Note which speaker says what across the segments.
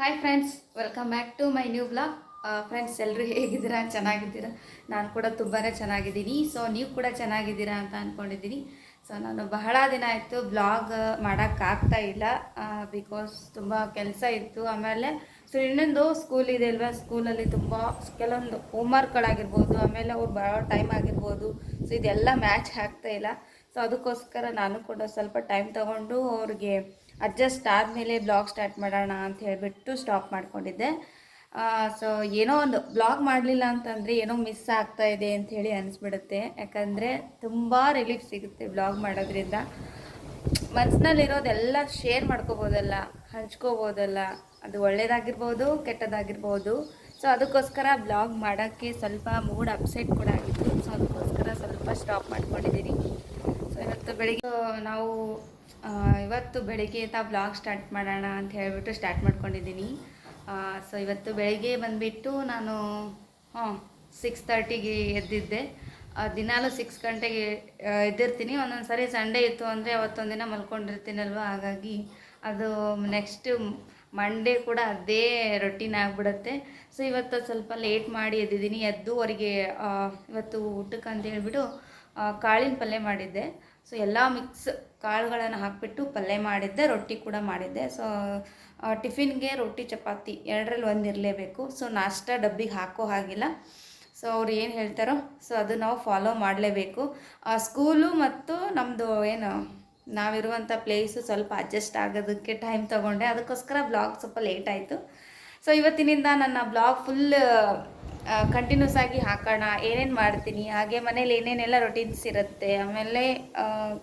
Speaker 1: Hi friends welcome back to my new blog friends ಎಲ್ಲರೂ ಹೇಗಿದ್ದೀರಾ? ಚೆನ್ನಾಗಿದ್ದೀರಾ? ನಾನು ಕೂಡ ತುಂಬಾ ಚೆನ್ನಾಗಿದ್ದೀನಿ. ಸೊ ನೀವು ಕೂಡ ಚೆನ್ನಾಗಿದ್ದೀರಾ ಅಂತ ಅಂದ್ಕೊಂಡಿದ್ದೀನಿ ಸೊ ನಾನು ಬಹಳ ದಿನ ಆಯಿತು ಬ್ಲಾಗ್ ಮಾಡೋಕ್ಕಾಗ್ತಾ ಇಲ್ಲ. ಬಿಕಾಸ್ ತುಂಬ ಕೆಲಸ ಇತ್ತು. ಆಮೇಲೆ ಸೊ ಇನ್ನೊಂದು ಸ್ಕೂಲ್ ಇದೆ ಅಲ್ವಾ? ಸ್ಕೂಲಲ್ಲಿ ತುಂಬ ಕೆಲವೊಂದು ಹೋಮ್ವರ್ಕ್ಗಳಾಗಿರ್ಬೋದು ಆಮೇಲೆ ಅವ್ರು ಬರೋ ಟೈಮ್ ಆಗಿರ್ಬೋದು. ಸೊ ಇದೆಲ್ಲ ಮ್ಯಾಚ್ ಆಗ್ತಾ ಇಲ್ಲ. ಸೊ ಅದಕ್ಕೋಸ್ಕರ ನಾನು ಕೂಡ ಸ್ವಲ್ಪ ಟೈಮ್ ತಗೊಂಡು ಅವ್ರಿಗೆ ಅಡ್ಜಸ್ಟ್ ಆದಮೇಲೆ ಬ್ಲಾಗ್ ಸ್ಟಾರ್ಟ್ ಮಾಡೋಣ ಅಂತ ಹೇಳಿಬಿಟ್ಟು ಸ್ಟಾಪ್ ಮಾಡಿಕೊಂಡಿದ್ದೆ. ಸೊ ಏನೋ ಒಂದು ಬ್ಲಾಗ್ ಮಾಡಲಿಲ್ಲ ಅಂತಂದರೆ ಏನೋ ಮಿಸ್ ಆಗ್ತಾ ಇದೆ ಅಂಥೇಳಿ ಅನಿಸ್ಬಿಡುತ್ತೆ. ಯಾಕಂದರೆ ತುಂಬ ರಿಲೀಫ್ ಸಿಗುತ್ತೆ ಬ್ಲಾಗ್ ಮಾಡೋದ್ರಿಂದ. ಮನಸ್ಸಿನಲ್ಲಿರೋದೆಲ್ಲ ಶೇರ್ ಮಾಡ್ಕೋಬೋದಲ್ಲ, ಹಂಚ್ಕೋಬೋದಲ್ಲ. ಅದು ಒಳ್ಳೇದಾಗಿರ್ಬೋದು, ಕೆಟ್ಟದಾಗಿರ್ಬೋದು. ಸೊ ಅದಕ್ಕೋಸ್ಕರ ಬ್ಲಾಗ್ ಮಾಡೋಕ್ಕೆ ಸ್ವಲ್ಪ ಮೂಡ್ ಅಪ್ಸೆಟ್ ಕೂಡ ಆಗಿತ್ತು. ಸೊ ಅದಕ್ಕೋಸ್ಕರ ಸ್ವಲ್ಪ ಸ್ಟಾಪ್ ಮಾಡ್ಕೊಂಡಿದ್ದೀನಿ. ಸೊ ಇವತ್ತು ಬೆಳಿಗ್ಗೆ ನಾವು ಇವತ್ತು ಬೆಳಿಗ್ಗೆ ತಾ ಬ್ಲಾಗ್ ಸ್ಟಾರ್ಟ್ ಮಾಡೋಣ ಅಂತ ಹೇಳಿಬಿಟ್ಟು ಸ್ಟಾರ್ಟ್ ಮಾಡ್ಕೊಂಡಿದ್ದೀನಿ. ಸೊ ಇವತ್ತು ಬೆಳಿಗ್ಗೆ ಬಂದುಬಿಟ್ಟು ನಾನು, ಹಾಂ ಸಿಕ್ಸ್ ತರ್ಟಿಗೆ ಎದ್ದಿದ್ದೆ. ದಿನಾಲೂ ಸಿಕ್ಸ್ ಗಂಟೆಗೆ ಎದ್ದಿರ್ತೀನಿ. ಒಂದೊಂದು ಸರಿ ಸಂಡೇ ಇತ್ತು ಅಂದರೆ ಅವತ್ತೊಂದಿನ ಮಲ್ಕೊಂಡಿರ್ತೀನಲ್ವ? ಹಾಗಾಗಿ ಅದು ನೆಕ್ಸ್ಟ್ ಮಂಡೇ ಕೂಡ ಅದೇ ರೊಟೀನ್ ಆಗಿಬಿಡುತ್ತೆ. ಸೊ ಇವತ್ತು ಸ್ವಲ್ಪ ಲೇಟ್ ಮಾಡಿ ಎದ್ದಿದ್ದೀನಿ. ಎದ್ದು ಅವರಿಗೆ ಇವತ್ತು ಊಟಕ್ಕೆ ಅಂತ ಹೇಳಿಬಿಟ್ಟು ಕಾಳಿನ ಪಲ್ಯ ಮಾಡಿದ್ದೆ. ಸೊ ಎಲ್ಲ ಮಿಕ್ಸ್ ಕಾಳುಗಳನ್ನು ಹಾಕಿಬಿಟ್ಟು ಪಲ್ಯ ಮಾಡಿದ್ದೆ, ರೊಟ್ಟಿ ಕೂಡ ಮಾಡಿದ್ದೆ. ಸೊ ಟಿಫಿನ್ಗೆ ರೊಟ್ಟಿ, ಚಪಾತಿ ಎರಡರಲ್ಲಿ ಒಂದು ಇರಲೇಬೇಕು. ಸೊ ನಾಷ್ಟ ಡಬ್ಬಿಗೆ ಹಾಕೋ ಹಾಗಿಲ್ಲ. ಸೊ ಅವ್ರು ಏನು ಹೇಳ್ತಾರೋ ಸೊ ಅದು ನಾವು ಫಾಲೋ ಮಾಡಲೇಬೇಕು. ಸ್ಕೂಲು ಮತ್ತು ನಮ್ಮದು ಏನು ನಾವಿರುವಂಥ ಪ್ಲೇಸು ಸ್ವಲ್ಪ ಅಡ್ಜಸ್ಟ್ ಆಗೋದಕ್ಕೆ ಟೈಮ್ ತೊಗೊಂಡೆ. ಅದಕ್ಕೋಸ್ಕರ ಬ್ಲಾಗ್ ಸ್ವಲ್ಪ ಲೇಟ್ ಆಯಿತು. ಸೊ ಇವತ್ತಿನಿಂದ ನನ್ನ ಬ್ಲಾಗ್ ಫುಲ್ ಕಂಟಿನ್ಯೂಸ್ ಆಗಿ ಹಾಕೋಣ, ಏನೇನು ಮಾಡ್ತೀನಿ, ಹಾಗೆ ಮನೇಲಿ ಏನೇನೆಲ್ಲ ರೊಟೀನ್ಸ್ ಇರುತ್ತೆ, ಆಮೇಲೆ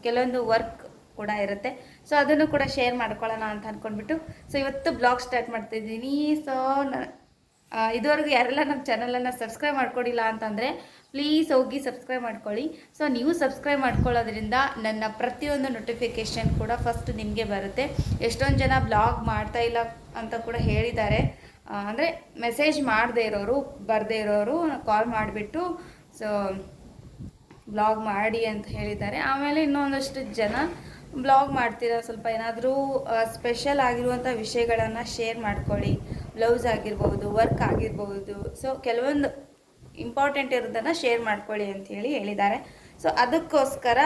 Speaker 1: ಕೆಲವೊಂದು ವರ್ಕ್ ಕೂಡ ಇರುತ್ತೆ. ಸೊ ಅದನ್ನು ಕೂಡ ಶೇರ್ ಮಾಡ್ಕೊಳ್ಳೋಣ ಅಂತ ಅಂದ್ಕೊಂಡ್ಬಿಟ್ಟು ಸೊ ಇವತ್ತು ಬ್ಲಾಗ್ ಸ್ಟಾರ್ಟ್ ಮಾಡ್ತಿದ್ದೀನಿ. ಸೊ ಇದುವರೆಗೂ ಯಾರೆಲ್ಲ ನಮ್ಮ ಚಾನಲನ್ನು ಸಬ್ಸ್ಕ್ರೈಬ್ ಮಾಡ್ಕೊಂಡಿಲ್ಲ ಅಂತಂದರೆ ಪ್ಲೀಸ್ ಹೋಗಿ ಸಬ್ಸ್ಕ್ರೈಬ್ ಮಾಡ್ಕೊಳ್ಳಿ. ಸೊ ನೀವು ಸಬ್ಸ್ಕ್ರೈಬ್ ಮಾಡ್ಕೊಳ್ಳೋದ್ರಿಂದ ನನ್ನ ಪ್ರತಿಯೊಂದು ನೋಟಿಫಿಕೇಷನ್ ಕೂಡ ಫಸ್ಟ್ ನಿಮಗೆ ಬರುತ್ತೆ. ಎಷ್ಟೊಂದು ಜನ ಬ್ಲಾಗ್ ಮಾಡ್ತಾ ಇಲ್ಲ ಅಂತ ಕೂಡ ಹೇಳಿದ್ದಾರೆ. ಅಂದರೆ ಮೆಸೇಜ್ ಮಾಡದೇ ಇರೋರು, ಬರದೇ ಇರೋರು ಕಾಲ್ ಮಾಡಿಬಿಟ್ಟು ಸೊ ಬ್ಲಾಗ್ ಮಾಡಿ ಅಂತ ಹೇಳಿದ್ದಾರೆ. ಆಮೇಲೆ ಇನ್ನೊಂದಷ್ಟು ಜನ ಬ್ಲಾಗ್ ಮಾಡ್ತೀರಾ ಸ್ವಲ್ಪ ಏನಾದರೂ ಸ್ಪೆಷಲ್ ಆಗಿರುವಂಥ ವಿಷಯಗಳನ್ನು ಶೇರ್ ಮಾಡ್ಕೊಳ್ಳಿ. ಬ್ಲೌಸ್ ಆಗಿರ್ಬೋದು ವರ್ಕ್ ಆಗಿರ್ಬೋದು. ಸೊ ಕೆಲವೊಂದು ಇಂಪಾರ್ಟೆಂಟ್ ಇರೋದನ್ನು ಶೇರ್ ಮಾಡ್ಕೊಳ್ಳಿ ಅಂಥೇಳಿ ಹೇಳಿದ್ದಾರೆ. ಸೊ ಅದಕ್ಕೋಸ್ಕರ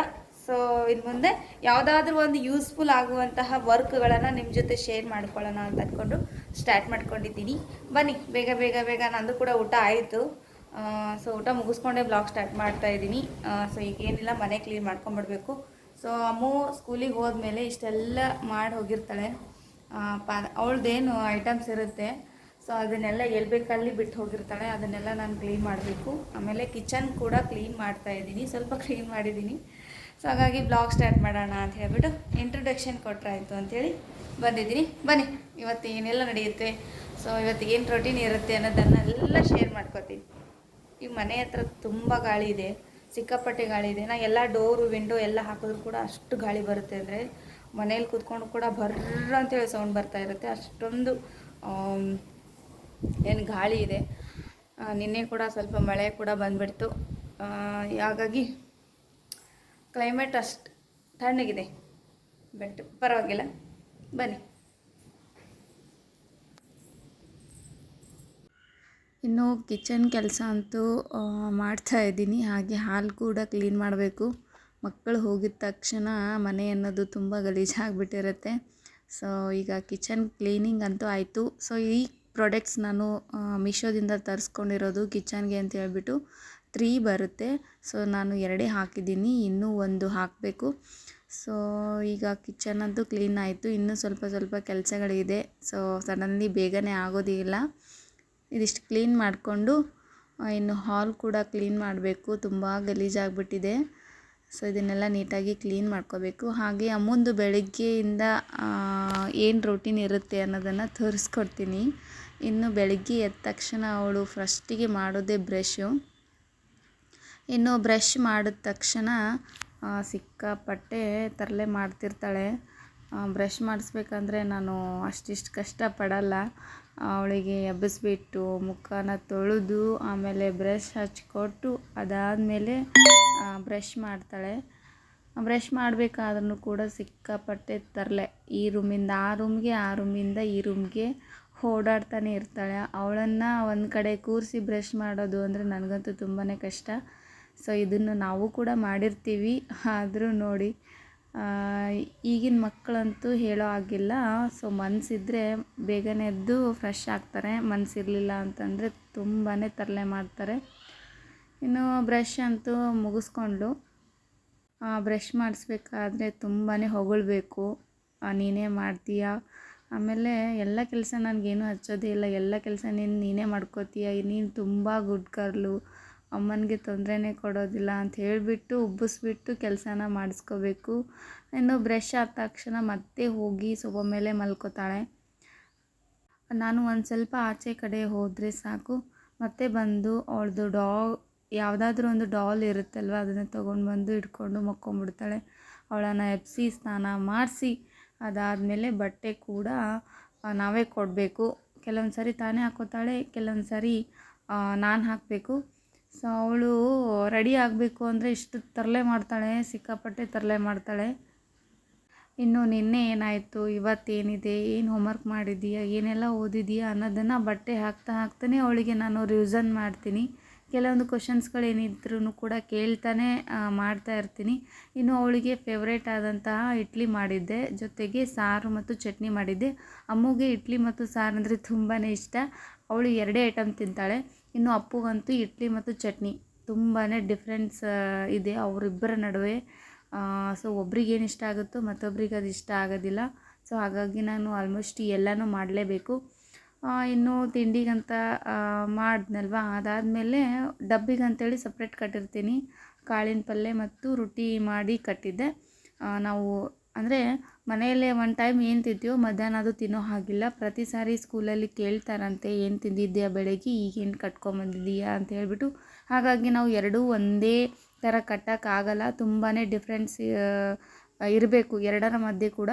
Speaker 1: ಸೊ ಇನ್ನು ಮುಂದೆ ಯಾವುದಾದ್ರೂ ಒಂದು ಯೂಸ್ಫುಲ್ ಆಗುವಂತಹ ವರ್ಕ್ಗಳನ್ನು ನಿಮ್ಮ ಜೊತೆ ಶೇರ್ ಮಾಡ್ಕೊಳ್ಳೋಣ ಅಂತ ಅಂದ್ಕೊಂಡು ಸ್ಟಾರ್ಟ್ ಮಾಡ್ಕೊಂಡಿದ್ದೀನಿ. ಬನ್ನಿ, ಬೇಗ ಬೇಗ ಬೇಗ ನಂದು ಕೂಡ ಊಟ ಆಯಿತು. ಸೊ ಊಟ ಮುಗಿಸ್ಕೊಂಡೆ ಬ್ಲಾಗ್ ಸ್ಟಾರ್ಟ್ ಮಾಡ್ತಾ ಇದ್ದೀನಿ. ಸೊ ಈಗ ಏನಿಲ್ಲ, ಮನೆ ಕ್ಲೀನ್ ಮಾಡ್ಕೊಂಬಿಡ್ಬೇಕು. ಸೊ ಅಮ್ಮು ಸ್ಕೂಲಿಗೆ ಹೋದ್ಮೇಲೆ ಇಷ್ಟೆಲ್ಲ ಮಾಡಿ ಹೋಗಿರ್ತಾಳೆ. ಪಾ ಅವಳದ್ದೇನು ಐಟಮ್ಸ್ ಇರುತ್ತೆ ಸೊ ಅದನ್ನೆಲ್ಲ ಎಲ್ಲಿ ಬೇಕಲ್ಲಿ ಬಿಟ್ಟು ಹೋಗಿರ್ತಾಳೆ. ಅದನ್ನೆಲ್ಲ ನಾನು ಕ್ಲೀನ್ ಮಾಡಬೇಕು. ಆಮೇಲೆ ಕಿಚನ್ ಕೂಡ ಕ್ಲೀನ್ ಮಾಡ್ತಾ ಇದ್ದೀನಿ. ಸ್ವಲ್ಪ ಕ್ಲೀನ್ ಮಾಡಿದ್ದೀನಿ. ಸೊ ಹಾಗಾಗಿ ಬ್ಲಾಗ್ ಸ್ಟಾರ್ಟ್ ಮಾಡೋಣ ಅಂತ ಹೇಳ್ಬಿಟ್ಟು ಇಂಟ್ರೊಡಕ್ಷನ್ ಕೊಟ್ಟರಾಯಿತು ಅಂಥೇಳಿ ಬಂದಿದ್ದೀನಿ. ಬನ್ನಿ, ಇವತ್ತು ಏನೆಲ್ಲ ನಡೆಯುತ್ತೆ? ಸೊ ಇವತ್ತು ಏನು ರೊಟೀನ್ ಇರುತ್ತೆ ಅನ್ನೋದನ್ನೆಲ್ಲ ಶೇರ್ ಮಾಡ್ಕೋತೀನಿ. ಈ ಮನೆ ಹತ್ರ ತುಂಬ ಗಾಳಿ ಇದೆ. ಸಿಕ್ಕಾಪಟ್ಟೆ ಗಾಳಿ ಇದೆ. ನಾ ಎಲ್ಲ ಡೋರು ವಿಂಡೋ ಎಲ್ಲ ಹಾಕಿದ್ರು ಕೂಡ ಅಷ್ಟು ಗಾಳಿ ಬರುತ್ತೆ ಅಂದರೆ ಮನೇಲಿ ಕೂತ್ಕೊಂಡು ಕೂಡ ಬರ್ರ ಅಂತೇಳಿ ಸೌಂಡ್ ಬರ್ತಾ ಇರುತ್ತೆ. ಅಷ್ಟೊಂದು ಏನು ಗಾಳಿ ಇದೆ. ನಿನ್ನೆ ಕೂಡ ಸ್ವಲ್ಪ ಮಳೆ ಕೂಡ ಬಂದ್ಬಿಡ್ತು. ಹಾಗಾಗಿ ಕ್ಲೈಮೇಟ್ ಅಷ್ಟು ತಣ್ಣಗಿದೆ. ಬಟ್ ಪರವಾಗಿಲ್ಲ. ಬನ್ನಿ. ಇನ್ನು ಕಿಚನ್ ಕೆಲಸ ಅಂತೂ ಮಾಡ್ತಾ ಇದ್ದೀನಿ. ಹಾಗೆ ಹಾಲು ಕೂಡ ಕ್ಲೀನ್ ಮಾಡಬೇಕು. ಮಕ್ಕಳು ಹೋಗಿದ ತಕ್ಷಣ ಮನೆ ಅನ್ನೋದು ತುಂಬ ಗಲೀಜಾಗ್ಬಿಟ್ಟಿರುತ್ತೆ. ಸೊ ಈಗ ಕಿಚನ್ ಕ್ಲೀನಿಂಗ್ ಅಂತೂ ಆಯಿತು. ಸೊ ಈ ಪ್ರಾಡಕ್ಟ್ಸ್ ನಾನು ಮೀಶೋದಿಂದ ತರಿಸ್ಕೊಂಡಿರೋದು ಕಿಚನ್ಗೆ ಅಂತ ಹೇಳ್ಬಿಟ್ಟು ತ್ರೀ ಬರುತ್ತೆ. ಸೊ ನಾನು ಎರಡೇ ಹಾಕಿದ್ದೀನಿ. ಇನ್ನೂ ಒಂದು ಹಾಕಬೇಕು. ಸೊ ಈಗ ಕಿಚನ್ ಅಂತೂ ಕ್ಲೀನ್ ಆಯಿತು. ಇನ್ನೂ ಸ್ವಲ್ಪ ಸ್ವಲ್ಪ ಕೆಲಸಗಳಿದೆ. ಸೊ ಸಡನ್ಲಿ ಬೇಗನೆ ಆಗೋದಿಲ್ಲ ಇದಿಷ್ಟು ಕ್ಲೀನ್ ಮಾಡಿಕೊಂಡು ಇನ್ನು ಹಾಲ್ ಕೂಡ ಕ್ಲೀನ್ ಮಾಡಬೇಕು. ತುಂಬ ಗಲೀಜಾಗ್ಬಿಟ್ಟಿದೆ. ಸೊ ಇದನ್ನೆಲ್ಲ ನೀಟಾಗಿ ಕ್ಲೀನ್ ಮಾಡ್ಕೋಬೇಕು. ಹಾಗೆ ಅಮ್ಮಂದು ಬೆಳಗ್ಗೆಯಿಂದ ಏನು ರೊಟೀನ್ ಇರುತ್ತೆ ಅನ್ನೋದನ್ನು ತೋರಿಸ್ಕೊಡ್ತೀನಿ. ಇನ್ನು ಬೆಳಗ್ಗೆ ಎದ್ದ ತಕ್ಷಣ ಅವಳು ಫಸ್ಟಿಗೆ ಮಾಡೋದೇ ಬ್ರಷು ಇನ್ನು ಬ್ರಷ್ ಮಾಡಿದ ತಕ್ಷಣ ಸಿಕ್ಕಾಪಟ್ಟೆ ತರಲೆ ಮಾಡ್ತಿರ್ತಾಳೆ. ಬ್ರಷ್ ಮಾಡಿಸ್ಬೇಕಂದ್ರೆ ನಾನು ಅಷ್ಟಿಷ್ಟು ಕಷ್ಟಪಡಲ್ಲ. ಅವಳಿಗೆ ಎಬ್ಬಿಸ್ಬಿಟ್ಟು ಮುಖನ ತೊಳೆದು ಆಮೇಲೆ ಬ್ರಷ್ ಹಚ್ಚಿಕೊಟ್ಟು ಅದಾದಮೇಲೆ ಬ್ರಷ್ ಮಾಡ್ತಾಳೆ. ಬ್ರಷ್ ಮಾಡಬೇಕಾದ್ರೂ ಕೂಡ ಸಿಕ್ಕಾಪಟ್ಟೆ ತರಲೆ. ಈ ರೂಮಿಂದ ಆ ರೂಮ್ಗೆ, ಆ ರೂಮಿಂದ ಈ ರೂಮ್ಗೆ ಓಡಾಡ್ತಾನೆ ಇರ್ತಾಳೆ. ಅವಳನ್ನು ಒಂದು ಕಡೆ ಕೂರಿಸಿ ಬ್ರಷ್ ಮಾಡೋದು ಅಂದರೆ ನನಗಂತೂ ತುಂಬಾ ಕಷ್ಟ. ಸೊ ಇದನ್ನು ನಾವು ಕೂಡ ಮಾಡಿರ್ತೀವಿ. ಆದರೂ ನೋಡಿ ಈಗಿನ ಮಕ್ಕಳಂತೂ ಹೇಳೋ ಆಗಿಲ್ಲ ಸೊ ಮನಸ್ಸಿದ್ರೆ ಬೇಗನೆ ಎದ್ದು ಫ್ರೆಶ್ ಆಗ್ತಾರೆ. ಮನಸ್ಸಿರಲಿಲ್ಲ ಅಂತಂದರೆ ತುಂಬಾ ತರಲೆ ಮಾಡ್ತಾರೆ. ಇನ್ನು ಬ್ರಷ್ ಅಂತೂ ಮುಗಿಸ್ಕೊಂಡು ಬ್ರಷ್ ಮಾಡಿಸ್ಬೇಕಾದ್ರೆ ತುಂಬಾ ಹೊಗಳ್ಬೇಕು. ನೀನೇ ಮಾಡ್ತೀಯ? ಆಮೇಲೆ ಎಲ್ಲ ಕೆಲಸ ನನಗೇನು ಹಚ್ಚೋದೇ ಇಲ್ಲ. ಎಲ್ಲ ಕೆಲಸ ನೀನು, ನೀನೇ ಮಾಡ್ಕೋತೀಯ? ನೀನು ತುಂಬ ಗುಡ್ ಗರ್ಲು ಅಮ್ಮನಿಗೆ ತೊಂದರೆನೇ ಕೊಡೋದಿಲ್ಲ ಅಂತ ಹೇಳಿಬಿಟ್ಟು ಉಬ್ಬಿಸ್ಬಿಟ್ಟು ಕೆಲಸನ ಮಾಡಿಸ್ಕೋಬೇಕು. ಇನ್ನು ಬ್ರಷ್ ಆದ ತಕ್ಷಣ ಮತ್ತೆ ಹೋಗಿ ಸೊಬ ಮೇಲೆ ಮಲ್ಕೋತಾಳೆ. ನಾನು ಒಂದು ಸ್ವಲ್ಪ ಆಚೆ ಕಡೆ ಹೋದರೆ ಸಾಕು. ಮತ್ತೆ ಬಂದು ಅವಳದು ಡಾ ಯಾವುದಾದ್ರೂ ಒಂದು ಡಾಲ್ ಇರುತ್ತಲ್ವ, ಅದನ್ನು ತೊಗೊಂಡು ಬಂದು ಇಟ್ಕೊಂಡು ಮಕ್ಕೊಂಬಿಡ್ತಾಳೆ. ಅವಳನ್ನು ಎಬ್ಸಿ ಸ್ನಾನ ಮಾಡಿಸಿ, ಅದಾದಮೇಲೆ ಬಟ್ಟೆ ಕೂಡ ನಾವೇ ಕೊಡಬೇಕು. ಕೆಲವೊಂದು ಸರಿ ತಾನೇ ಹಾಕೋತಾಳೆ ಕೆಲವೊಂದು ಸರಿ ನಾನು ಹಾಕಬೇಕು. ಸೊ ಅವಳು ರೆಡಿ ಆಗಬೇಕು ಅಂದರೆ ಇಷ್ಟು ತರಲೆ ಮಾಡ್ತಾಳೆ, ಸಿಕ್ಕಾಪಟ್ಟೆ ತರಲೆ ಮಾಡ್ತಾಳೆ. ಇನ್ನು ನಿನ್ನೆ ಏನಾಯಿತು? ಇವತ್ತೇನಿದೆ? ಏನು ಹೋಮ್ವರ್ಕ್ ಮಾಡಿದ್ದೀಯಾ? ಏನೆಲ್ಲ ಓದಿದೀಯಾ ಅನ್ನೋದನ್ನು ಬಟ್ಟೆ ಹಾಕ್ತಾ ಹಾಕ್ತಾನೆ ಅವಳಿಗೆ ನಾನು ರಿವಿಸನ್ ಮಾಡ್ತೀನಿ. ಕೆಲವೊಂದು ಕ್ವಶನ್ಸ್ಗಳೇನಿದ್ರೂ ಕೂಡ ಕೇಳ್ತಾನೆ ಮಾಡ್ತಾ ಇರ್ತೀನಿ. ಇನ್ನು ಅವಳಿಗೆ ಫೇವ್ರೇಟ್ ಆದಂತಹ ಇಡ್ಲಿ ಮಾಡಿದ್ದೆ. ಜೊತೆಗೆ ಸಾರು ಮತ್ತು ಚಟ್ನಿ ಮಾಡಿದ್ದೆ. ಅಮ್ಮುಗೆ ಇಡ್ಲಿ ಮತ್ತು ಸಾರು ಅಂದರೆ ತುಂಬಾ ಇಷ್ಟ. ಅವಳು ಎರಡೇ ಐಟಮ್ ತಿಂತಾಳೆ. ಇನ್ನು ಅಪ್ಪುಗಂತೂ ಇಡ್ಲಿ ಮತ್ತು ಚಟ್ನಿ ತುಂಬಾ ಡಿಫ್ರೆನ್ಸ್ ಇದೆ. ಅವರಿಬ್ಬರ ನಡುವೆ ಸೊ ಒಬ್ರಿಗೆ ಏನು ಇಷ್ಟ ಆಗುತ್ತೋ ಮತ್ತೊಬ್ರಿಗೆ ಅದು ಇಷ್ಟ ಆಗೋದಿಲ್ಲ. ಸೊ ಹಾಗಾಗಿ ನಾನು ಆಲ್ಮೋಸ್ಟ್ ಎಲ್ಲನೂ ಮಾಡಲೇಬೇಕು. ಇನ್ನು ತಿಂಡಿಗಂತ ಮಾಡಿದ್ನಲ್ವ? ಅದಾದಮೇಲೆ ಡಬ್ಬಿಗೆ ಅಂತೇಳಿ ಸಪ್ರೇಟ್ ಕಟ್ಟಿರ್ತೀನಿ. ಕಾಳಿನ ಪಲ್ಯ ಮತ್ತು ರೊಟ್ಟಿ ಮಾಡಿ ಕಟ್ಟಿದ್ದೆ. ನಾವು ಅಂದರೆ ಮನೆಯಲ್ಲೇ ಒನ್ ಟೈಮ್ ಏನು ತಿಂತೀವೋ ಮಧ್ಯಾಹ್ನ ಅದು ತಿನ್ನೋ ಹಾಗಿಲ್ಲ. ಪ್ರತಿ ಸಾರಿ ಸ್ಕೂಲಲ್ಲಿ ಕೇಳ್ತಾರಂತೆ, ಏನು ತಿಂದಿದ್ದೀಯಾ ಬೆಳಗ್ಗೆ? ಈಗೇನು ಕಟ್ಕೊಂಬಂದಿದ್ದೀಯಾ ಅಂತ ಹೇಳ್ಬಿಟ್ಟು ಹಾಗಾಗಿ ನಾವು ಎರಡೂ ಒಂದೇ ಥರ ಕಟ್ಟೋಕ್ಕಾಗಲ್ಲ ತುಂಬಾ ಡಿಫ್ರೆನ್ಸ್ ಇರಬೇಕು. ಎರಡರ ಮಧ್ಯೆ ಕೂಡ.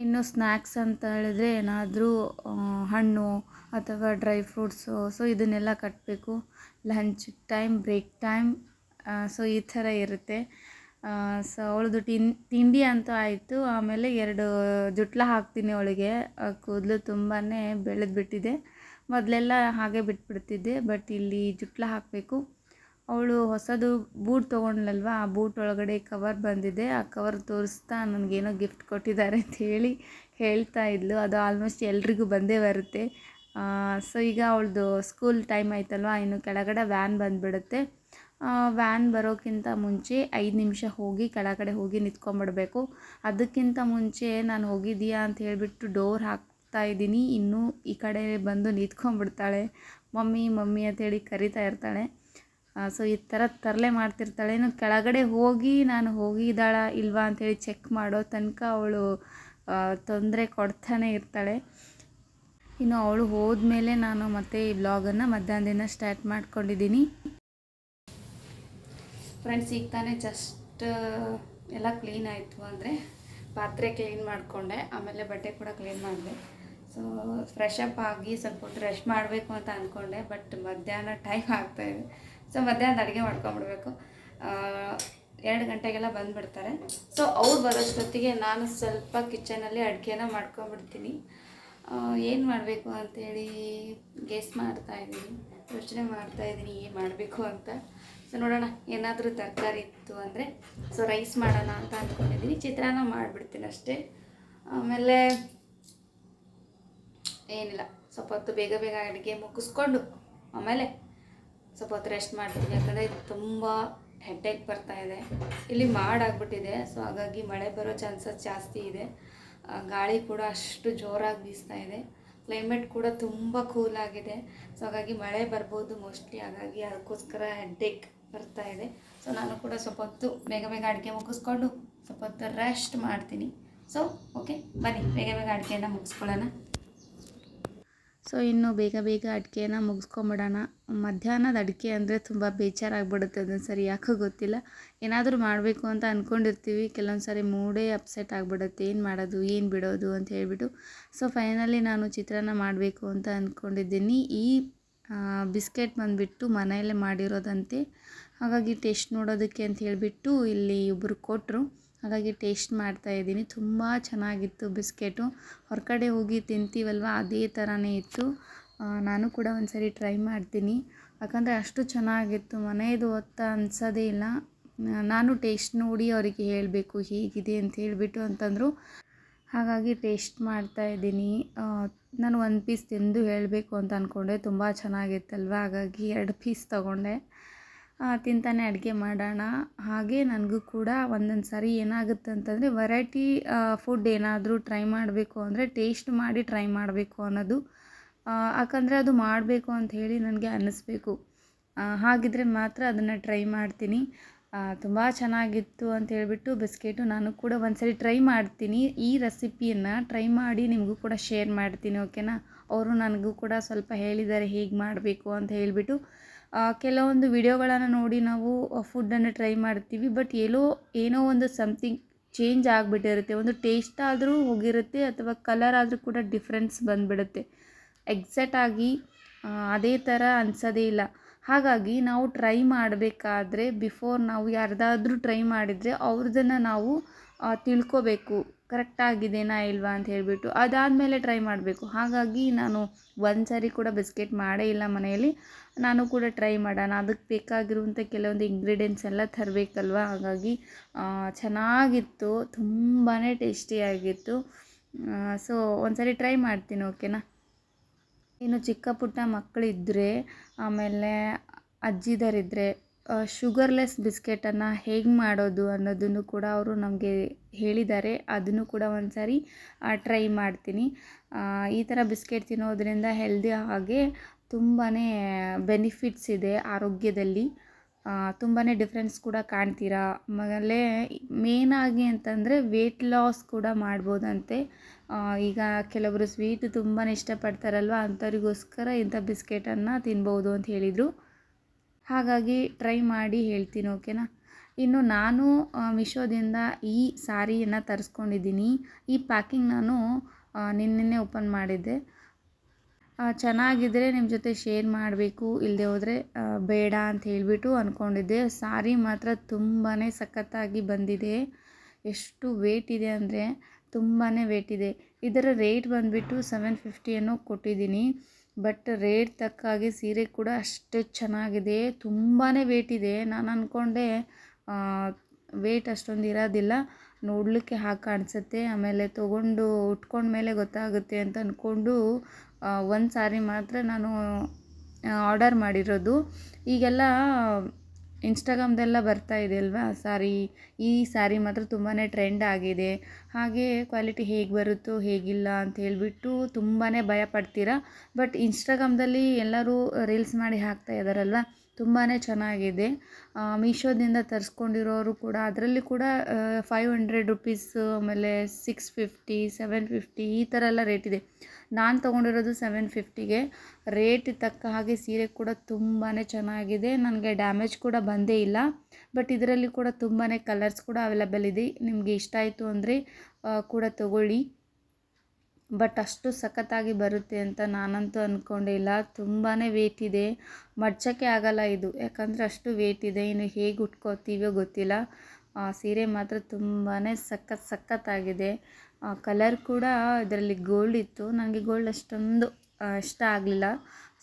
Speaker 1: ಇನ್ನು ಸ್ನ್ಯಾಕ್ಸ್ ಅಂತ ಹೇಳಿದ್ರೆ ಏನಾದರೂ ಹಣ್ಣು ಅಥವಾ ಡ್ರೈ ಫ್ರೂಟ್ಸು ಸೊ ಇದನ್ನೆಲ್ಲ ಕಟ್ಟಬೇಕು lunch time break time so ಈ ಥರ ಇರುತ್ತೆ. ಸೊ ಅವಳದು ತಿನ್ ತಿಂಡಿ ಅಂತೂ ಆಯಿತು. ಆಮೇಲೆ ಎರಡು ಜುಟ್ಲ ಹಾಕ್ತೀನಿ ಅವಳಿಗೆ. ಕೂದಲು ತುಂಬಾ ಬೆಳೆದು ಬಿಟ್ಟಿದೆ. ಮೊದಲೆಲ್ಲ ಹಾಗೆ ಬಿಟ್ಬಿಡ್ತಿದ್ದೆ, ಬಟ್ ಇಲ್ಲಿ ಜುಟ್ಲ ಹಾಕಬೇಕು. ಅವಳು ಹೊಸದು ಬೂಟ್ ತೊಗೊಂಡ್ಲಲ್ವ ಆ ಬೂಟ್ ಒಳಗಡೆ ಕವರ್ ಬಂದಿದೆ. ಆ ಕವರ್ ತೋರಿಸ್ತಾ ನನಗೇನೋ ಗಿಫ್ಟ್ ಕೊಟ್ಟಿದ್ದಾರೆ ಅಂತ ಹೇಳಿ ಹೇಳ್ತಾ ಇದ್ಲು. ಅದು ಆಲ್ಮೋಸ್ಟ್ ಎಲ್ರಿಗೂ ಬಂದೇ ಬರುತ್ತೆ. ಸೊ ಈಗ ಅವಳದು ಸ್ಕೂಲ್ ಟೈಮ್ ಆಯ್ತಲ್ವ, ಇನ್ನು ಕೆಳಗಡೆ ವ್ಯಾನ್ ಬಂದುಬಿಡುತ್ತೆ. ವ್ಯಾನ್ ಬರೋಕ್ಕಿಂತ ಮುಂಚೆ ಐದು ನಿಮಿಷ ಹೋಗಿ ಕೆಳಗಡೆ ಹೋಗಿ ನಿಂತ್ಕೊಂಡ್ಬಿಡ್ಬೇಕು ಅದಕ್ಕಿಂತ ಮುಂಚೆ ನಾನು ಹೋಗಿದ್ದೀಯಾ ಅಂತ ಹೇಳಿಬಿಟ್ಟು ಡೋರ್ ಹಾಕ್ತಾ ಇದ್ದೀನಿ. ಇನ್ನೂ ಈ ಕಡೆ ಬಂದು ನಿಂತ್ಕೊಂಡ್ಬಿಡ್ತಾಳೆ ಮಮ್ಮಿ ಮಮ್ಮಿ ಅಂತೇಳಿ ಕರಿತಾ ಇರ್ತಾಳೆ. ಸೊ ಈ ಥರ ತರಲೆ ಮಾಡ್ತಿರ್ತಾಳೆ. ಇನ್ನು ಕೆಳಗಡೆ ಹೋಗಿ ನಾನು ಹೋಗಿದ್ದಾಳ ಇಲ್ವಾ ಅಂತೇಳಿ ಚೆಕ್ ಮಾಡೋ ತನಕ ಅವಳು ತೊಂದರೆ ಕೊಡ್ತಾನೆ ಇರ್ತಾಳೆ. ಇನ್ನು ಅವಳು ಹೋದ್ಮೇಲೆ ನಾನು ಮತ್ತೆ ಈ ಬ್ಲಾಗನ್ನು ಮಧ್ಯಾಹ್ನದಿಂದ ಸ್ಟಾರ್ಟ್ ಮಾಡ್ಕೊಂಡಿದ್ದೀನಿ. ಫ್ರೆಂಡ್ಸ್ ಈಗ ತಾನೇ ಜಸ್ಟ್ ಎಲ್ಲ ಕ್ಲೀನ್ ಆಯಿತು ಅಂದರೆ ಪಾತ್ರೆ ಕ್ಲೀನ್ ಮಾಡಿಕೊಂಡೆ. ಆಮೇಲೆ ಬಟ್ಟೆ ಕೂಡ ಕ್ಲೀನ್ ಮಾಡಿದೆ. ಸೊ ಫ್ರೆಶ್ ಅಪ್ ಆಗಿ ಸ್ವಲ್ಪ ರಶ್ ಮಾಡಬೇಕು ಅಂತ ಅಂದ್ಕೊಂಡೆ ಬಟ್ ಮಧ್ಯಾಹ್ನ ಟೈಮ್ ಆಗ್ತಾಯಿದೆ ಸೊ ಮಧ್ಯಾಹ್ನ ಅಡುಗೆ ಮಾಡ್ಕೊಂಬಿಡ್ಬೇಕು ಎರಡು ಗಂಟೆಗೆಲ್ಲ ಬಂದುಬಿಡ್ತಾರೆ. ಸೊ ಅವ್ರು ಬರೋಷ್ಟೊತ್ತಿಗೆ ನಾನು ಸ್ವಲ್ಪ ಕಿಚನಲ್ಲಿ ಅಡುಗೆನ ಮಾಡ್ಕೊಂಬಿಡ್ತೀನಿ ಏನು ಮಾಡಬೇಕು ಅಂತೇಳಿ ಗೆಸ್ ಮಾಡ್ತಾ ಇದ್ದೀನಿ. ಯೋಚನೆ ಮಾಡ್ತಾ ಇದ್ದೀನಿ, ಏನು ಮಾಡಬೇಕು ಅಂತ. ಸೊ ನೋಡೋಣ, ಏನಾದರೂ ತರಕಾರಿ ಇತ್ತು ಅಂದರೆ ಸೊ ರೈಸ್ ಮಾಡೋಣ ಅಂತ ಅಂದ್ಕೊಂಡಿದ್ದೀನಿ ಚಿತ್ರಾನ್ನ ಮಾಡಿಬಿಡ್ತೀನಿ ಅಷ್ಟೇ. ಆಮೇಲೆ ಏನಿಲ್ಲ, ಸ್ವಲ್ಪ ಹೊತ್ತು ಬೇಗ ಬೇಗ ಅಡುಗೆ ಮುಗಿಸ್ಕೊಂಡು, ಆಮೇಲೆ ಸ್ವಲ್ಪ ಹೊತ್ತು ರೆಸ್ಟ್ ಮಾಡ್ತೀನಿ. ಯಾಕಂದರೆ ತುಂಬ ಹೆಡ್ಡೇಕ್ ಇದೆ. ಇಲ್ಲಿ ಮಾಡಾಗ್ಬಿಟ್ಟಿದೆ ಸೊ ಹಾಗಾಗಿ ಮಳೆ ಬರೋ ಚಾನ್ಸಸ್ ಜಾಸ್ತಿ ಇದೆ. ಗಾಳಿ ಕೂಡ ಅಷ್ಟು ಜೋರಾಗಿ ಬೀಸ್ತಾ ಇದೆ. ಕ್ಲೈಮೇಟ್ ಕೂಡ ತುಂಬ ಕೂಲ್ ಆಗಿದೆ. ಸೊ ಹಾಗಾಗಿ ಮಳೆ ಬರ್ಬೋದು ಮೋಸ್ಟ್ಲಿ ಹಾಗಾಗಿ ಅದಕ್ಕೋಸ್ಕರ ಹೆಡ್ಡೇಕ್ ಬರ್ತಾ ಇದೆ. ಸೊ ನಾನು ಕೂಡ ಸ್ವಲ್ಪ ಹೊತ್ತು ಬೇಗ ಬೇಗ ಅಡುಗೆ ಮುಗಿಸ್ಕೊಂಡು ಸ್ವಲ್ಪ ಹೊತ್ತು ರೆಸ್ಟ್ ಮಾಡ್ತೀನಿ. ಸೊ ಓಕೆ ಬನ್ನಿ. ಬೇಗ ಬೇಗ ಅಡುಗೆನ ಮುಗಿಸ್ಕೊಳ್ಳೋಣ. ಸೊ ಇನ್ನು ಬೇಗ ಬೇಗ ಅಡುಗೆನ ಮುಗಿಸ್ಕೊಂಬಿಡೋಣ. ಮಧ್ಯಾಹ್ನದ ಅಡುಗೆ ಅಂದರೆ ತುಂಬ ಬೇಜಾರಾಗ್ಬಿಡುತ್ತೆ ಅದೊಂದು ಸರಿ ಯಾಕೋ ಗೊತ್ತಿಲ್ಲ. ಏನಾದರೂ ಮಾಡಬೇಕು ಅಂತ ಅಂದ್ಕೊಂಡಿರ್ತೀವಿ ಕೆಲವೊಂದು ಸಾರಿ ಮೂಡೇ ಅಪ್ಸೆಟ್ ಆಗಿಬಿಡುತ್ತೆ. ಏನು ಮಾಡೋದು, ಏನು ಬಿಡೋದು ಅಂತ ಹೇಳಿಬಿಟ್ಟು. ಸೊ ಫೈನಲಿ ನಾನು ಚಿತ್ರಾನ್ನ ಮಾಡಬೇಕು ಅಂತ ಅಂದ್ಕೊಂಡಿದ್ದೀನಿ ಈ ಬಿಸ್ಕೆಟ್ ಬಂದುಬಿಟ್ಟು ಮನೆಯಲ್ಲೇ ಮಾಡಿರೋದಂತೆ. ಹಾಗಾಗಿ ಟೇಸ್ಟ್ ನೋಡೋದಕ್ಕೆ ಅಂತ ಹೇಳಿಬಿಟ್ಟು ಇಲ್ಲಿ ಇಬ್ಬರು ಕೊಟ್ಟರು ಹಾಗಾಗಿ ಟೇಸ್ಟ್ ಮಾಡ್ತಾ ಇದ್ದೀನಿ. ತುಂಬ ಚೆನ್ನಾಗಿತ್ತು ಬಿಸ್ಕೆಟು. ಹೊರಗಡೆ ಹೋಗಿ ತಿಂತೀವಲ್ವ? ಅದೇ ಥರನೇ ಇತ್ತು. ನಾನು ಕೂಡ ಒಂದ್ಸರಿ ಟ್ರೈ ಮಾಡ್ತೀನಿ. ಯಾಕಂದರೆ ಅಷ್ಟು ಚೆನ್ನಾಗಿತ್ತು. ಮನೆಯದು ಹೊತ್ತ ಅನ್ಸೋದೇ ಇಲ್ಲ. ನಾನು ಟೇಸ್ಟ್ ನೋಡಿ ಅವರಿಗೆ ಹೇಳಬೇಕು ಹೀಗಿದೆ ಅಂತ ಹೇಳಿಬಿಟ್ಟು ಅಂತಂದರು. ಹಾಗಾಗಿ ಟೇಸ್ಟ್ ಮಾಡ್ತಾ ಇದ್ದೀನಿ. ನಾನು ಒಂದು ಪೀಸ್ ತಿಂದು ಹೇಳಬೇಕು ಅಂತ ಅಂದ್ಕೊಂಡೆ ತುಂಬ ಚೆನ್ನಾಗಿತ್ತಲ್ವ? ಹಾಗಾಗಿ ಎರಡು ಪೀಸ್ ತೊಗೊಂಡೆ. ತಿಂತಾನೆ ಅಡುಗೆ ಮಾಡೋಣ. ಹಾಗೆ ನನಗೂ ಕೂಡ ಒಂದೊಂದು ಸಾರಿ ಏನಾಗುತ್ತೆ ಅಂತಂದರೆ ವೆರೈಟಿ ಫುಡ್ ಏನಾದರೂ ಟ್ರೈ ಮಾಡಬೇಕು ಅಂದರೆ ಟೇಸ್ಟ್ ಮಾಡಿ ಟ್ರೈ ಮಾಡಬೇಕು ಅನ್ನೋದು. ಯಾಕಂದರೆ ಅದು ಮಾಡಬೇಕು ಅಂತ ಹೇಳಿ ನನಗೆ ಅನ್ನಿಸ್ಬೇಕು. ಹಾಗಿದ್ರೆ ಮಾತ್ರ ಅದನ್ನು ಟ್ರೈ ಮಾಡ್ತೀನಿ. ತುಂಬ ಚೆನ್ನಾಗಿತ್ತು ಅಂತ ಹೇಳಿಬಿಟ್ಟು ಬಿಸ್ಕೆಟು ನಾನು ಕೂಡ ಒಂದ್ಸರಿ ಟ್ರೈ ಮಾಡ್ತೀನಿ. ಈ ರೆಸಿಪಿಯನ್ನು ಟ್ರೈ ಮಾಡಿ ನಿಮಗೂ ಕೂಡ ಶೇರ್ ಮಾಡ್ತೀನಿ ಓಕೆನಾ ಅವರು ನನಗೂ ಕೂಡ ಸ್ವಲ್ಪ ಹೇಳಿದ್ದಾರೆ ಹೇಗೆ ಮಾಡಬೇಕು ಅಂತ ಹೇಳಿಬಿಟ್ಟು ಕೆಲವೊಂದು ವಿಡಿಯೋಗಳನ್ನು ನೋಡಿ ನಾವು ಫುಡ್ಡನ್ನು ಟ್ರೈ ಮಾಡ್ತೀವಿ. ಬಟ್ ಎಲ್ಲೋ ಏನೋ ಒಂದು ಸಮ್ಥಿಂಗ್ ಚೇಂಜ್ ಆಗಿಬಿಟ್ಟಿರುತ್ತೆ. ಒಂದು ಟೇಸ್ಟ್ ಆದರೂ ಹೋಗಿರುತ್ತೆ ಅಥವಾ ಕಲರ್ ಆದರೂ ಕೂಡ ಡಿಫ್ರೆನ್ಸ್ ಬಂದುಬಿಡುತ್ತೆ. ಎಕ್ಸಾಕ್ಟ್ ಆಗಿ ಅದೇ ಥರ ಅನ್ಸೋದೇ ಇಲ್ಲ. ಹಾಗಾಗಿ ನಾವು ಟ್ರೈ ಮಾಡಬೇಕಾದ್ರೆ ಬಿಫೋರ್ ನಾವು ಯಾರ್ದಾದ್ರೂ ಟ್ರೈ ಮಾಡಿದರೆ ಅವ್ರದನ್ನು ನಾವು ತಿಳ್ಕೊಬೇಕು. ಕರೆಕ್ಟಾಗಿದೆನಾ ಇಲ್ವಾ ಅಂತ ಹೇಳಿಬಿಟ್ಟು ಅದಾದಮೇಲೆ ಟ್ರೈ ಮಾಡಬೇಕು. ಹಾಗಾಗಿ ನಾನು ಒಂದು ಸಾರಿ ಕೂಡ ಬಿಸ್ಕೆಟ್ ಮಾಡೇ ಇಲ್ಲ ಮನೆಯಲ್ಲಿ. ನಾನು ಕೂಡ ಟ್ರೈ ಮಾಡೋಣ. ಅದಕ್ಕೆ ಬೇಕಾಗಿರುವಂಥ ಕೆಲವೊಂದು ಇಂಗ್ರೀಡಿಯೆಂಟ್ಸ್ ಎಲ್ಲ ತರಬೇಕಲ್ವ? ಹಾಗಾಗಿ ಚೆನ್ನಾಗಿತ್ತು. ತುಂಬಾ ಟೇಸ್ಟಿಯಾಗಿತ್ತು ಸೊ ಒಂದ್ಸರಿ ಟ್ರೈ ಮಾಡ್ತೀನಿ, ಓಕೆನಾ? ಇನ್ನು ಚಿಕ್ಕ ಪುಟ್ಟ ಮಕ್ಕಳಿದ್ದರೆ ಆಮೇಲೆ ಅಜ್ಜಿದರಿದ್ದರೆ ಶುಗರ್ಲೆಸ್ ಬಿಸ್ಕೆಟನ್ನು ಹೇಗೆ ಮಾಡೋದು ಅನ್ನೋದನ್ನು ಕೂಡ ಅವರು ನಮಗೆ ಹೇಳಿದ್ದಾರೆ. ಅದನ್ನು ಕೂಡ ಒಂದು ಸಾರಿ ಟ್ರೈ ಮಾಡ್ತೀನಿ. ಈ ಥರ ಬಿಸ್ಕೆಟ್ ತಿನ್ನೋದ್ರಿಂದ ಹೆಲ್ದಿ ಹಾಗೆ ತುಂಬಾ ಬೆನಿಫಿಟ್ಸ್ ಇದೆ ಆರೋಗ್ಯದಲ್ಲಿ. ತುಂಬಾ ಡಿಫ್ರೆನ್ಸ್ ಕೂಡ ಕಾಣ್ತೀರಾ? ಆಮೇಲೆ ಮೇನಾಗಿ ಅಂತಂದರೆ ವೇಟ್ ಲಾಸ್ ಕೂಡ ಮಾಡ್ಬೋದಂತೆ. ಈಗ ಕೆಲವರು ಸ್ವೀಟ್ ತುಂಬಾ ಇಷ್ಟಪಡ್ತಾರಲ್ವ? ಅಂಥವ್ರಿಗೋಸ್ಕರ ಇಂಥ ಬಿಸ್ಕೆಟನ್ನು ತಿನ್ಬೋದು ಅಂತ ಹೇಳಿದರು. ಹಾಗಾಗಿ ಟ್ರೈ ಮಾಡಿ ಹೇಳ್ತೀನಿ, ಓಕೆನಾ? ಇನ್ನು ನಾನು ಮಿಶೋದಿಂದ ಈ ಸಾರಿಯನ್ನು ತರಿಸ್ಕೊಂಡಿದ್ದೀನಿ. ಈ ಪ್ಯಾಕಿಂಗ್ ನಾನು ನಿನ್ನೆ ಓಪನ್ ಮಾಡಿದ್ದೆ. ಚೆನ್ನಾಗಿದ್ದರೆ ನಿಮ್ಮ ಜೊತೆ ಶೇರ್ ಮಾಡಬೇಕು ಇಲ್ಲದೆ ಹೋದರೆ ಬೇಡ ಅಂತ ಹೇಳಿಬಿಟ್ಟು ಅಂದ್ಕೊಂಡಿದ್ದೆ ಸಾರಿ ಮಾತ್ರ ತುಂಬಾ ಸಖತ್ತಾಗಿ ಬಂದಿದೆ. ಎಷ್ಟು ವೇಟ್ ಇದೆ ಅಂದರೆ ತುಂಬಾ ವೇಟ್ ಇದೆ. ಇದರ ರೇಟ್ ಬಂದುಬಿಟ್ಟು ಸೆವೆನ್ ಫಿಫ್ಟಿಯನ್ನು ಕೊಟ್ಟಿದ್ದೀನಿ. ಬಟ್ ರೇಟ್ ತಕ್ಕ ಹಾಗೆ ಸೀರೆ ಕೂಡ ಅಷ್ಟೇ ಚೆನ್ನಾಗಿದೆ. ತುಂಬಾ ವೇಟ್ ಇದೆ. ನಾನು ಅಂದ್ಕೊಂಡೆ ವೇಟ್ ಅಷ್ಟೊಂದು ಇರೋದಿಲ್ಲ. ನೋಡಲಿಕ್ಕೆ ಹಾಗೆ ಕಾಣಿಸುತ್ತೆ. ಆಮೇಲೆ ತೊಗೊಂಡು ಉಟ್ಕೊಂಡ್ಮೇಲೆ ಗೊತ್ತಾಗುತ್ತೆ ಅಂತ ಅಂದ್ಕೊಂಡು ಒಂದು ಸಾರಿ ಮಾತ್ರ ನಾನು ಆರ್ಡರ್ ಮಾಡಿರೋದು. ಈಗೆಲ್ಲ ಇನ್ಸ್ಟಾಗ್ರಾಮ್ದೆಲ್ಲ ಬರ್ತಾ ಇದೆ ಅಲ್ವಾ? ಸಾರಿ, ಈ ಸ್ಯಾರಿ ಮಾತ್ರ ತುಂಬಾ ಟ್ರೆಂಡ್ ಆಗಿದೆ. ಹಾಗೆ ಕ್ವಾಲಿಟಿ ಹೇಗೆ ಬರುತ್ತೋ, ಹೇಗಿಲ್ಲ ಅಂತ ಹೇಳಿಬಿಟ್ಟು ತುಂಬಾ ಭಯ ಪಡ್ತೀರಾ? ಬಟ್ ಇನ್ಸ್ಟಾಗ್ರಾಮ್ದಲ್ಲಿ ಎಲ್ಲರೂ ರೀಲ್ಸ್ ಮಾಡಿ ಹಾಕ್ತಾ ಇದ್ದಾರಲ್ವ ತುಂಬಾ ಚೆನ್ನಾಗಿದೆ. ಮೀಶೋದಿಂದ ತರಿಸ್ಕೊಂಡಿರೋರು ಕೂಡ ಅದರಲ್ಲಿ ಕೂಡ ಫೈವ್ ಹಂಡ್ರೆಡ್ ರುಪೀಸ್ ಆಮೇಲೆ ಸಿಕ್ಸ್ ಫಿಫ್ಟಿ ಸೆವೆನ್ ಫಿಫ್ಟಿ ಈ ಥರ ಎಲ್ಲ ರೇಟ್ ಇದೆ. ನಾನು ತೊಗೊಂಡಿರೋದು ಸೆವೆನ್ ಫಿಫ್ಟಿಗೆ ರೇಟ್ ತಕ್ಕ ಹಾಗೆ ಸೀರೆ ಕೂಡ ತುಂಬಾ ಚೆನ್ನಾಗಿದೆ. ನನಗೆ ಡ್ಯಾಮೇಜ್ ಕೂಡ ಬಂದೇ ಇಲ್ಲ. ಬಟ್ ಇದರಲ್ಲಿ ಕೂಡ ತುಂಬಾ ಕಲರ್ಸ್ ಕೂಡ ಅವೈಲಬಲ್ ಇದೆ. ನಿಮಗೆ ಇಷ್ಟ ಆಯಿತು ಅಂದರೆ ಕೂಡ ತಗೊಳ್ಳಿ. ಬಟ್ ಅಷ್ಟು ಸಖತ್ತಾಗಿ ಬರುತ್ತೆ ಅಂತ ನಾನಂತೂ ಅಂದ್ಕೊಂಡೇ ಇಲ್ಲ ತುಂಬಾ ವೇಟ್ ಇದೆ. ಮಡ್ಚೋಕ್ಕೆ ಆಗಲ್ಲ ಇದು. ಯಾಕಂದರೆ ಅಷ್ಟು ವೇಟ್ ಇದೆ. ಇನ್ನು ಹೇಗೆ ಉಟ್ಕೋತೀವೋ ಗೊತ್ತಿಲ್ಲ. ಆ, ಸೀರೆ ಮಾತ್ರ ತುಂಬಾ ಸಖತ್ ಸಖತ್ತಾಗಿದೆ. ಕಲರ್ ಕೂಡ ಇದರಲ್ಲಿ ಗೋಲ್ಡ್ ಇತ್ತು. ನನಗೆ ಗೋಲ್ಡ್ ಅಷ್ಟೊಂದು ಇಷ್ಟ ಆಗಲಿಲ್ಲ.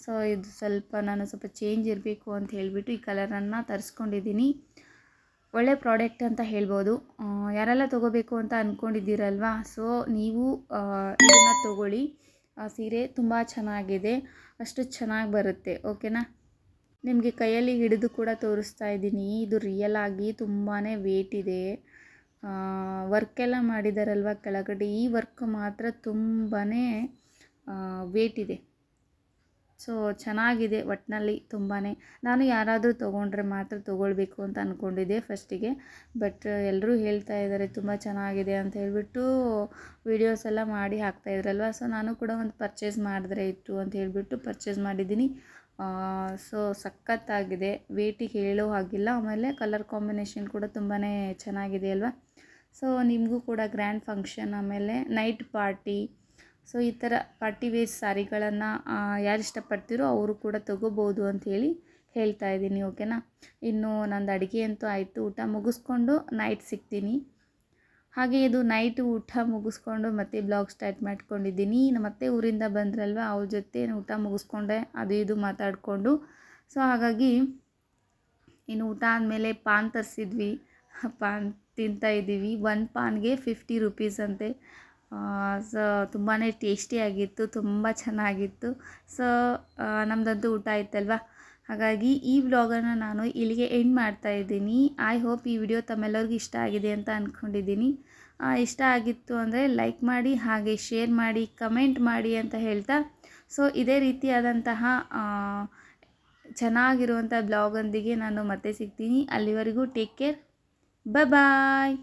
Speaker 1: ಸೊ ಇದು ಸ್ವಲ್ಪ ನಾನು ಸ್ವಲ್ಪ ಚೇಂಜ್ ಇರಬೇಕು ಅಂತ ಹೇಳಿಬಿಟ್ಟು ಈ ಕಲರನ್ನು ತರಿಸ್ಕೊಂಡಿದ್ದೀನಿ. ಒಳ್ಳೆ ಪ್ರಾಡಕ್ಟ್ ಅಂತ ಹೇಳ್ಬೋದು. ಯಾರೆಲ್ಲ ತೊಗೋಬೇಕು ಅಂತ ಅಂದ್ಕೊಂಡಿದ್ದೀರಲ್ವಾ ಸೊ ನೀವು ಇದನ್ನು ತೊಗೊಳ್ಳಿ. ಆ ಸೀರೆ ತುಂಬ ಚೆನ್ನಾಗಿದೆ. ಅಷ್ಟು ಚೆನ್ನಾಗಿ ಬರುತ್ತೆ. ಓಕೆನಾ ನಿಮಗೆ ಕೈಯಲ್ಲಿ ಹಿಡಿದು ಕೂಡ ತೋರಿಸ್ತಾ ಇದ್ದೀನಿ. ಇದು ರಿಯಲ್ ಆಗಿ ತುಂಬಾ ವೇಟ್ ಇದೆ. ವರ್ಕ್ ಎಲ್ಲ ಮಾಡಿದಾರಲ್ವ ಕೆಳಗಡೆ? ಈ ವರ್ಕ್ ಮಾತ್ರ ತುಂಬಾ ವೇಟ್ ಇದೆ. ಸೊ ಚೆನ್ನಾಗಿದೆ ಒಟ್ಟಿನಲ್ಲಿ ತುಂಬಾ ನಾನು ಯಾರಾದರೂ ತೊಗೊಂಡ್ರೆ ಮಾತ್ರ ತೊಗೊಳ್ಬೇಕು ಅಂತ ಅಂದ್ಕೊಂಡಿದ್ದೆ ಫಸ್ಟಿಗೆ. ಬಟ್ ಎಲ್ಲರೂ ಹೇಳ್ತಾ ಇದ್ದಾರೆ, ತುಂಬ ಚೆನ್ನಾಗಿದೆ ಅಂತ ಹೇಳಿಬಿಟ್ಟು ವೀಡಿಯೋಸ್ ಎಲ್ಲ ಮಾಡಿ ಹಾಕ್ತಾ ಇದ್ರಲ್ವ? ಸೊ ನಾನು ಕೂಡ ಒಂದು ಪರ್ಚೇಸ್ ಮಾಡಿದ್ರೆ ಇತ್ತು ಅಂತ ಹೇಳಿಬಿಟ್ಟು ಪರ್ಚೇಸ್ ಮಾಡಿದ್ದೀನಿ. ಸೊ ಸಖತ್ತಾಗಿದೆ. ವೇಟಿಗೆ ಹೇಳೋ ಹಾಗಿಲ್ಲ. ಆಮೇಲೆ ಕಲರ್ ಕಾಂಬಿನೇಷನ್ ಕೂಡ ತುಂಬಾ ಚೆನ್ನಾಗಿದೆ ಅಲ್ವಾ? ಸೊ ನಿಮಗೂ ಕೂಡ ಗ್ರ್ಯಾಂಡ್ ಫಂಕ್ಷನ್ ಆಮೇಲೆ ನೈಟ್ ಪಾರ್ಟಿ ಸೊ, ಈ ಥರ ಪಾರ್ಟಿ ವೇರ್ ಸ್ಯಾರಿಗಳನ್ನು ಯಾರು ಇಷ್ಟಪಡ್ತೀರೋ ಅವರು ಕೂಡ ತೊಗೋಬೋದು ಅಂಥೇಳಿ ಹೇಳ್ತಾ ಇದ್ದೀನಿ ಓಕೆನಾ ಇನ್ನು ನಂದು ಅಡುಗೆ ಅಂತೂ ಆಯಿತು, ಊಟ ಮುಗಿಸ್ಕೊಂಡು ನೈಟ್ ಸಿಗ್ತೀನಿ. ಹಾಗೆ ಇದು ನೈಟ್ ಊಟ ಮುಗಿಸ್ಕೊಂಡು ಮತ್ತೆ ಬ್ಲಾಗ್ ಸ್ಟಾರ್ಟ್ ಮಾಡ್ಕೊಂಡಿದ್ದೀನಿ. ಮತ್ತೆ ಊರಿಂದ ಬಂದ್ರಲ್ವ, ಅವ್ರ ಜೊತೆ ಊಟ ಮುಗಿಸ್ಕೊಂಡೆ, ಅದು ಇದು ಮಾತಾಡಿಕೊಂಡು. ಸೊ ಹಾಗಾಗಿ ಇನ್ನು ಊಟ ಆದಮೇಲೆ ಪಾನ್ ತರಿಸಿದ್ವಿ, ಪಾನ್ ತಿಂತಾ ಇದ್ದೀವಿ ಒಂದು ಪಾನ್ಗೆ ಫಿಫ್ಟಿ ರುಪೀಸ್ ಅಂತೆ. ಸೊ ತುಂಬಾ ಟೇಸ್ಟಿಯಾಗಿತ್ತು ತುಂಬ ಚೆನ್ನಾಗಿತ್ತು. ಸೊ ನಮ್ಮದಂತೂ ಊಟ ಆಯ್ತಲ್ವ? ಹಾಗಾಗಿ ಈ ವ್ಲಾಗನ್ನು ನಾನು ಇಲ್ಲಿಗೆ ಎಂಡ್ ಮಾಡ್ತಾ ಇದ್ದೀನಿ. ಐ ಹೋಪ್ ಈ ವಿಡಿಯೋ ತಮ್ಮೆಲ್ಲರಿಗೂ ಇಷ್ಟ ಆಗಿದೆ ಅಂತ ಅಂದ್ಕೊಂಡಿದ್ದೀನಿ ಇಷ್ಟ ಆಗಿತ್ತು ಅಂದರೆ ಲೈಕ್ ಮಾಡಿ, ಹಾಗೆ ಶೇರ್ ಮಾಡಿ ಕಮೆಂಟ್ ಮಾಡಿ ಅಂತ ಹೇಳ್ತಾ. ಸೊ ಇದೇ ರೀತಿಯಾದಂತಹ ಚೆನ್ನಾಗಿರುವಂಥ ಬ್ಲಾಗೊಂದಿಗೆ ನಾನು ಮತ್ತೆ ಸಿಗ್ತೀನಿ. ಅಲ್ಲಿವರೆಗೂ ಟೇಕ್ ಕೇರ್ ಬಾಯ್